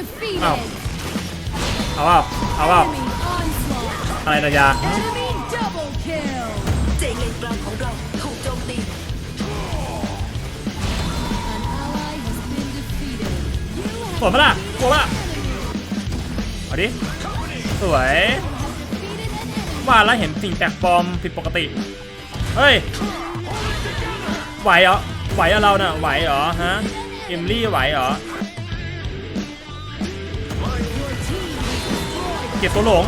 Defeated. อ้าวเอาเปล่าเอาเปล่า Enemy onslaught. อะไรนะยา Enemy double kill. เจเลนกลางของเราถูกโจมตี An ally has been defeated. You สวย have ปะล่ะกลัวปะล่ะ enemy. เอาดิ สวย Defeated an enemy. ว่าแล้วเห็นสิ่งแปลกปลอมผิดปกติ เฮ้ย ไหวเหรอ ไหวเหรอเราน่ะ ไหวเหรอฮะ เอมลี่ไหวเหรอ เก็บตัวหลง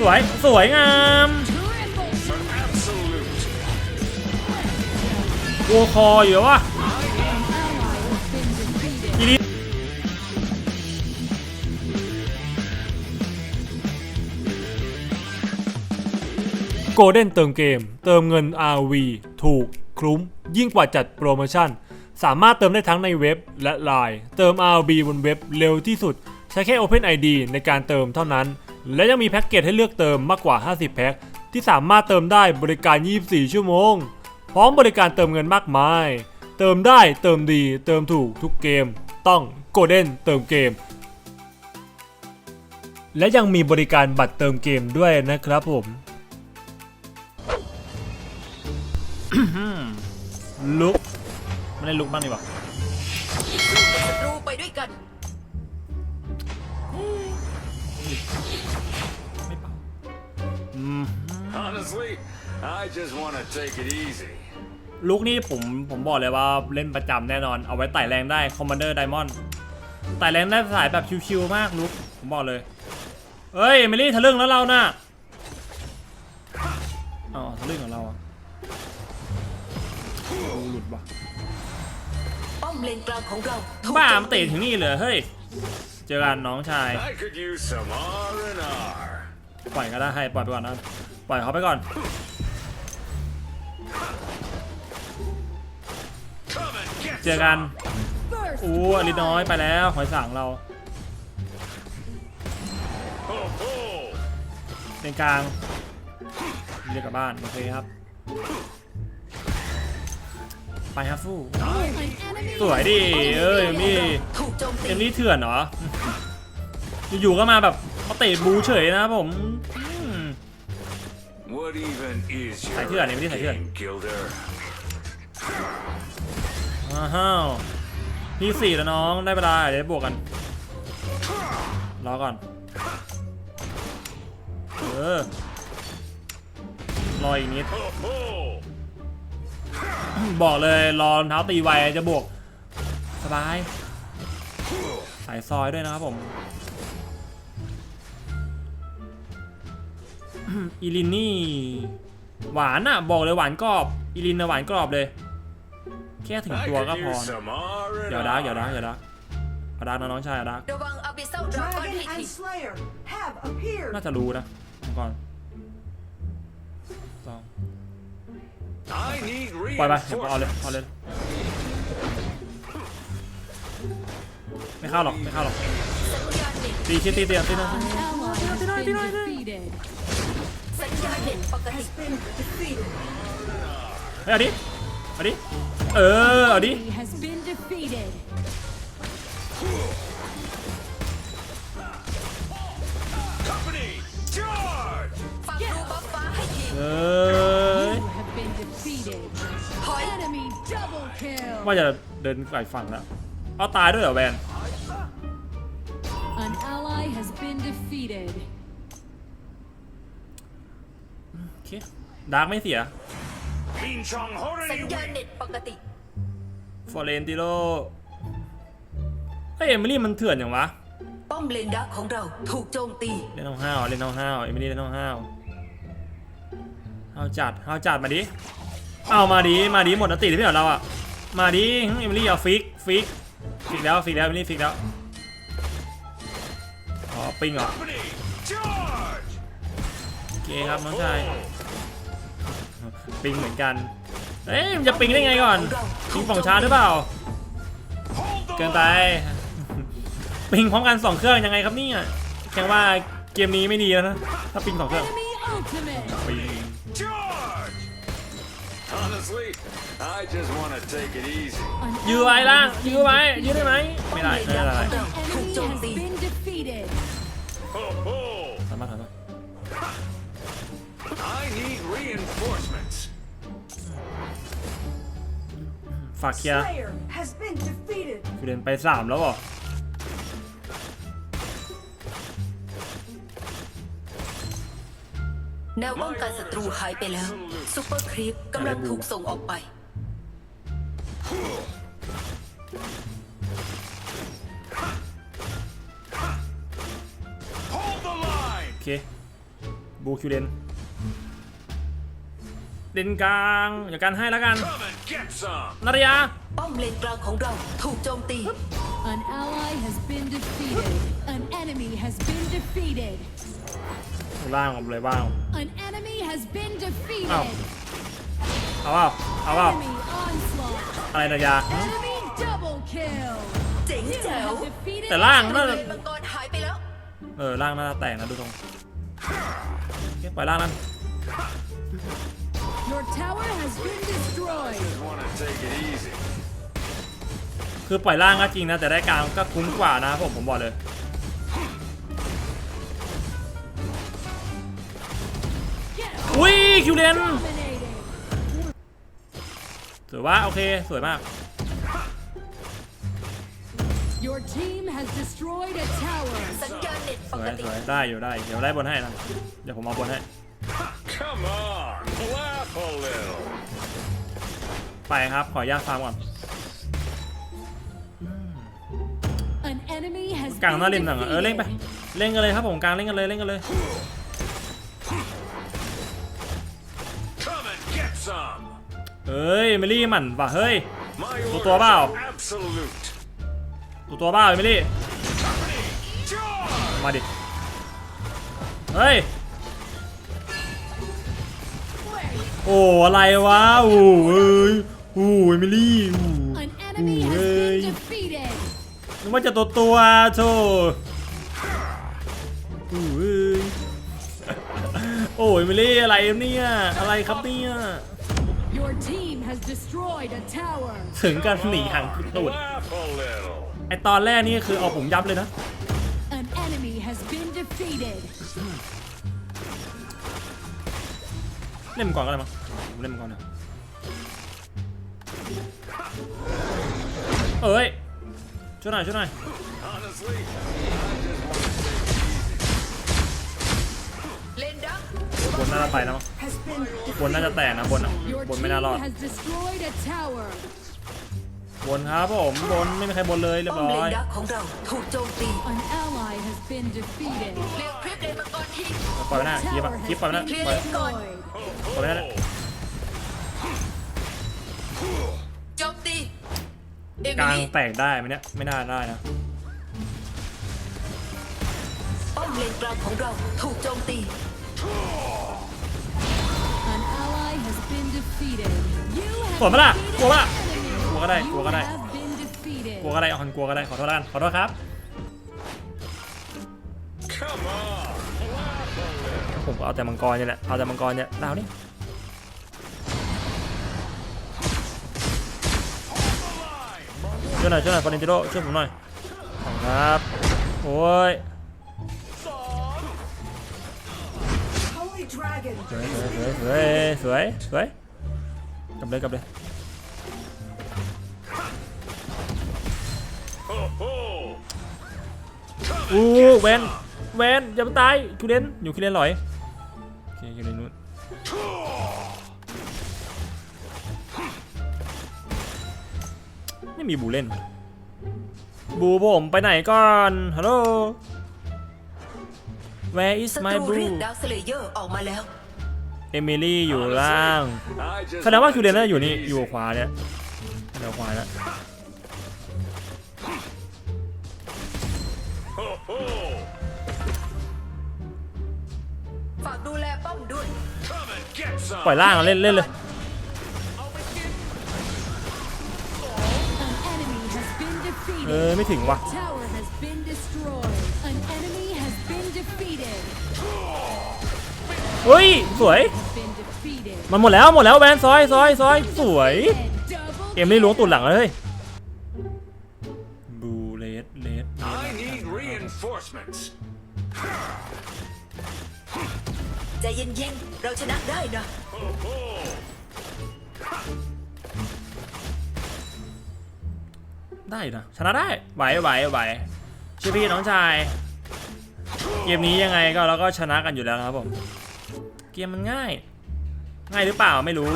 สวย สวยงามตัวคออยู่วะดีลโกลเด้นเติมเกม เติมเงิน RV ถูกคุ้ม ยิ่งกว่าจัดโปรโมชั่น สามารถเติมได้ทั้งในเว็บและไลน์เติม RV บนเว็บเร็วที่สุด ช้แค่ OpenID ในการเติมเท่านั้น และยังมีแพ็กเกจให้เลือกเติมมากกว่า 50 แพ็คที่สามารถเติมได้บริการ 24 ชั่วโมง พร้อมบริการเติมเงินมากมาย เติมได้เติมดีเติมถูกทุกเกม ต้อง Golden เติมเกม และยังมีบริการบัตรเติมเกมด้วยนะครับผมลุกไม่ได้ลุกบ้างดีกว่าศัตรูไปด้วยกัน Honestly, I just want to take it easy. ลุกนี่ผมผมบอกเลยว่าเล่นประจำแน่นอน เอาไว้ไต่แรงได้ Commander Diamond ไต่แรงได้สายแบบชิวๆมากลุกผมบอกเลยเฮ้ยเอมิลี่ทะลึ่งแล้วเราน่ะอ๋อทะลึ่งของเราอะดูหลุดว่ะป้อมเลนกลางของเราถูกบ้าโจมันเตะถึงนี่เลยเฮ้ย เจอกันน้องชาย I could use some R&R. ปล่อยก็ได้ให้ปล่อยไปก่อนนะปล่อยเขาไปก่อนเจอกันอู้อลิน้อยไปแล้วหอยสังเราเป็นกลางเรียกกลับบ้านโอเคครับ ไปครับฟู่สวยดิเอ้ยเอมลี่ถูกโจมตีเอมี่เถื่อนเหรออยู่ๆก็มาแบบ มาเตะบูเฉยนะครับผมอืม What even is your ใส่เถื่อนนี่ไม่ได้ใส่เถื่อน game, Gilder? อ้าวพี่สี่แล้วน้องได้เวลาเดี๋ยวบวกกันรอก่อนเออรออีกนิด Ho, ho. บอกเลยรอรองเท้าตีไวจะบวกสบายสายซอยด้วยนะครับผม อีลินนี่ หวานอะบอกเลยหวานกรอบ อีลินนะหวานกรอบเลย แค่ถึง I ตัวก็ could พอ use นะ some อย่าดักอย่าดัก R&R. อย่าดักเอาดักนะน้องชายอย่าดักระวังอาบิเซลดราก้อน Dragon ให้ที and Slayer have appeared. น่าจะรู้นะก่อนสอง I need ปล่อยไปเดี๋ยวเอาเลย reinforcements. เอาเลยไม่เข้าหรอกไม่เข้าหรอกสัญญาณเน็ตตีชิดตีเตียตีนะ An ally has been defeated. สัญญาณเน็ตปกติ Been defeated. เฮ้ยเอาดิ เอาดิ เออ เอาดิ Enemy has been defeated. Company, charge! ฟังดูบัฟฟ้าให้ที เอ้ย You have been defeated. ถอย Enemy double kill. ว่าจะเดินฝ่ายฝั่งแล้ว เอาตายด้วยเหรอแวน An ally has been defeated. เค ดาร์กไม่เสีย King Chong สัญ Horny ญาณเน็ตปกติ ฟอร์เรนติโลเฮ้ยเอมิลี่มันเถื่อนอย่างวะ ป้อมเลนดักของเราถูกโจมตี เล่นห้องห้าวเล่นห้องห้าวเอมิลี่เล่นห้องห้าวห้าวจัดห้าวจัดมาดิ เอามาดิ มาดิหมดนติที่พี่เหรอเราอะมาดิหึเอมิลี่เอาฟิกฟิกฟิกแล้วฟิกแล้วเอมิลี่ฟิกแล้ว อ๋อปิงเหรอ เคครับน้องชายปิงเหมือนกัน เอ๊ะมันจะปิงได้ไงก่อนปิงฝั่งช้าหรือเปล่า Hold the เกินไป ปิงพร้อมกันสองเครื่องยังไงครับเนี่ยแค่ว่าเกมนี้ไม่ดีแล้วนะ ถ้าปิงสองเครื่อง Enemy ultimate. ปิง charge! Honestly, I just want to take it easy. An ยื้อไว้ล่าง ally ยื้อไว้ยื้อได้ไหมป้อไม่มได้เลนไม่ดักได้ของเราถูก enemy โจม has ตี been defeated. Ho ho! Need reinforcements. ฝากเคลียร์ Slayer has been defeated. กูเดินไปสามแล้วเหรอ แนวป้องกันศัตรูหายไปแล้วซุปเปอร์ครีปกำลังถูกส่งออกไป Hold the line. โอเค บูคิวเลน เลนกลางอย่ากันให้แล้วกัน Come and get some. นารยา ป้อมเลนกลางของเราถูกโจมตี An ally has been defeated. An enemy has been defeated. ล่างออกเลยบ้าง An enemy has been Ow. defeated. เอาเปล่าเอาเปล่า Enemy onslaught. อะไรนารยา Enemy double kill. เจ๋ง You แจ๋ว have defeated แต่ล่างน่าเลจะนมังกรหายไปแล้ว เออล่างน่าจะแตกนะดูตรงโอเคปล่อยล่างนั้น Your tower has been destroyed. Just want to take it easy. คือปล่อยล่างก็จริงนะ แต่ได้กลางก็คุ้มกว่านะผมผมบอกเลย Get อุ้ยคิวเลน dominated. สวยว่าโอเค สวยมาก Your team has destroyed a tower. สัญญาณเน็ตสปวกยติ สวยได้อยู่ได้ เดี๋ยวได้บนให้นะเดี๋ยวผมเอาบนให้ Come on, laugh a little. ไปครับ ขออนุญาตฟาร์มก่อน An enemy has กลาง been หน้าริมหนังอะเออ เล่นไป defeated. เล่นกันเลยครับผมกลางเล่นกันเลยเล่นกันเลย Come and get some. เอ้ยเอมิลี่หมันว่ะเฮ้ย My Tua orders bao. are absolute. ตัวตัวบ้าเอมิลี่ Charge! มาดิ เฮ้ย โอ้อะไรวะโอ้เอ้ยโอ้เอมิลี่โอ้ An enemy has Ui. been defeated. นึกว่าจะตัวตัวโธ่โอ้เอ้ยโอ้เอมิลี่อะไรเนี่ยอะไรครับเนี่ย Your team has destroyed a tower. ถึงกันหนีห่างตูด Laugh a little. ไอตอนแรกนี่คือเอาผมยับเลยนะ เล่นมังก่อนก็ได้มั้งผมเล่นมังก่อนนะเอ้ยช่วยหน่อยช่วยหน่อย Honestly, I just want to take it easy. เลนดักบนน่าจะไปนะมั้ง Has been บนน่าจะแตกนะบนอะ Your บน team ไม่น่ารอด บนครับผมบนไม่มีใครบนเลยเรียบป้อมร้เลอนยดักของเราถูกโจมตี An ally has been defeated. เรียกคลิปเลนมังกรทีปล่อยไปหน้าคลิป Tower อะ has คลิปปล่อยไปหน้า been ปล่อย destroyed. ปล่อยไปหน้าโจมตีเอกลางมิแตกได้ไหมเนี่ยไม่น่าได้นะป้อมเลนกลางของเราถูกโจมตี An ally has been defeated. You กลัว have ปะล่ะ defeated กลัวปะล่ะ an enemy. กลัวก็ได้กลัว You ก็ได้ have been defeated. กลัวก็ได้เอาคนกลัวก็ได้ขอโทษแล้วกันขอโทษครับ Come on, laugh a little. ผมก็เอาแต่มังกรเนี่ยแหละเอาแต่มังกรเนี่ยดาวนี่ช่วยหน่อยช่วยหน่อยฟอร์เรนติโรช่วยผมหน่อยขอบคุณครับโอ้ย Holy Dragon. สวยสวยสวยสวยสวยกลับเลยกลับเลย อู้เวนเวนอย่าไปตายคิวเลนอยู่คิวเลนหลอยโอเคคิวเลนนู้นไม่มีบูเล่น บูผมไปไหนก่อนฮัลโหล Where is ศัต my รูเรีย blue กดาวสเลเยอร์ออกมาแล้วเอมิลี่อยู่ล่าง I just แสดงว่า wanna คิวเลนน่า take อยู่ it นี่ easy. อยู่ขวาเนี่ยเดี๋ยวขวาแล้ว ปล่อยล่างเล่นเล่นเลยเออไม่ถึงว่ะเฮ้ยสวย มันหมดแล้วหมดแล้วแวนซอยซอยซอยสวย เกมนี้ล้วงตุ่นหลังเลย ใจเย็นๆ เราชนะได้นะ ได้นะชนะได้ไหวไหวไหวเชื่อพี่น้องชาย เกมนี้ยังไงก็เราก็ชนะกันอยู่แล้วนะครับผม เกมมันง่าย ง่ายหรือเปล่าไม่รู้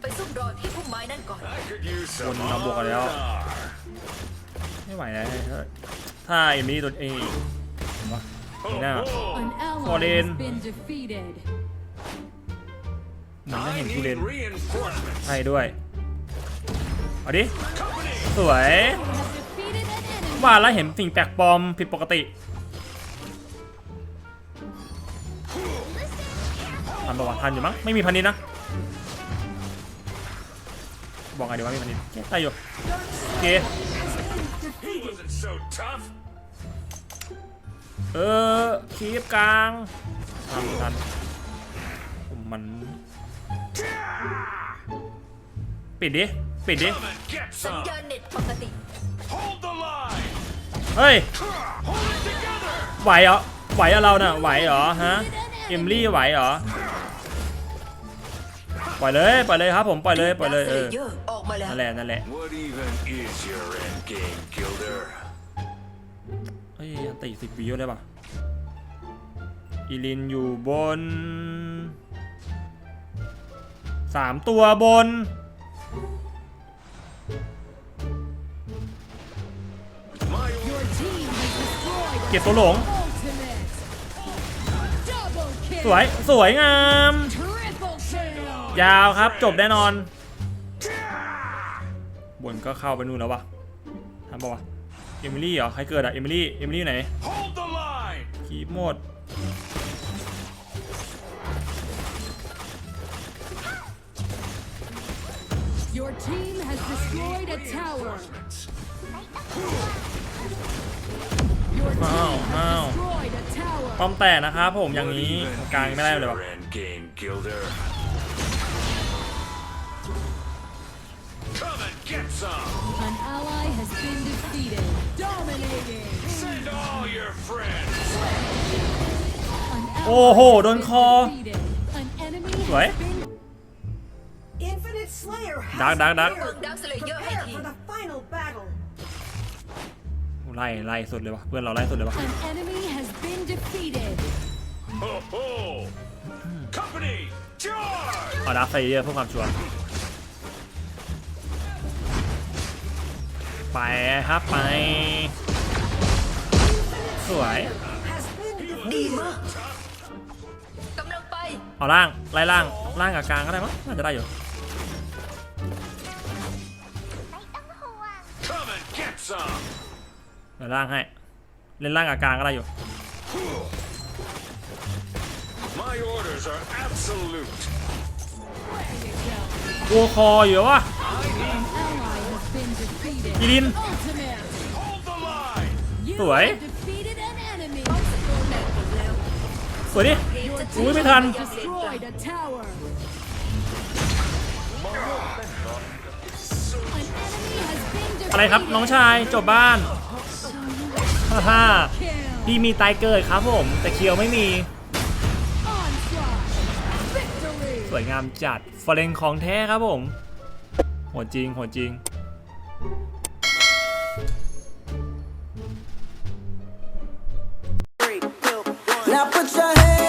ไปซุ่มรอที่พุ่มไม้นั่นก่อน I could use some Quân nó buộc ở đây không? R&R. ไม่ไหวแล้วถ้าเอมมี่ตัวเอง เห็นปะนี่น่า An ally Colin. has been defeated. มันไม่ I เห็นกูเล need น reinforcements. ให้ด้วย เอาดิ Company. สวย You have defeated an enemy. ว่าแล้วเห็นสิ่งแปลกปลอมผิดปกติทันปะวะทันอยู่มั้ง ไม่มีพันนิดนะ บอกไงดีว่ามีพันนิดแก้ได้อยู่โอเค เออคีบกลางทันทันผมมัน ปิดดิ ปิดดิ Come and get สัญ some. ญาณเน็ตปกติ Hold the line. เฮ้ย Hold it together. ไหวเหรอ ไหวเหรอเราน่ะ ไหวเหรอฮะ เอมลี่ไหวเหรอ ปล่อยเลย ปล่อยเลยครับผม ปล่อยเลย ปล่อยเลย เออเยอะออกมาแล้วนั่นแหละ นั่นแหละ ยอันตีสิบวิวเลยปะอีลินอยู่บนสามตัวบน เก็บตัวหลง สวย สวยงาม ยาวครับจบแน่นอน บนก็เข้าไปนู่นแล้ววะทำปะวะ เอมิลี่เหรอ ใครเกิดอะเอมิลี่ เอมิลี่อยู่ไหน hold the line. คีบหมด Your team has destroyed a tower. Your team Ow, has ow. destroyed a tower. ป้อมแตกนะครับผมอย่าง What นี้ even กลางไม่ได้ is เลยวะ โอ้โห โดน has ค been อ defeated. An enemy has What? been Infinite Slayer has Dark, dark, dark. appeared. Dark Slayer Prepare hay for the final battle. ไล่ไล่สุดเลยวะเพื่อนเราไล่สุดเลยวะ An enemy has been defeated. Ho ho. Company, charge. เอาดักไซเยอร์เพื่อความชัวร์ไปครับไป สวย Has been ดี defeated. มากกำลังไปเอาล่างไล่ล่างล่างกับกลางก็ได้มั้งน่าจะได้อยู่ Come and get some. เดี๋ยวล่างให้เล่นล่างกับกลางก็ได้อยู่ My orders are absolute. วัวคออยู่วะ An ally has been defeated. Ilin. สวยดิอุ้ยไม่ทัน อะไรครับน้องชายจบบ้านฮ่าฮ่า Kill. พี่มีตายเกิดครับผม แต่เคียวไม่มี สวยงามจัดฟอเรนของแท้ครับผมโหดจริงโหดจริง Now put your hands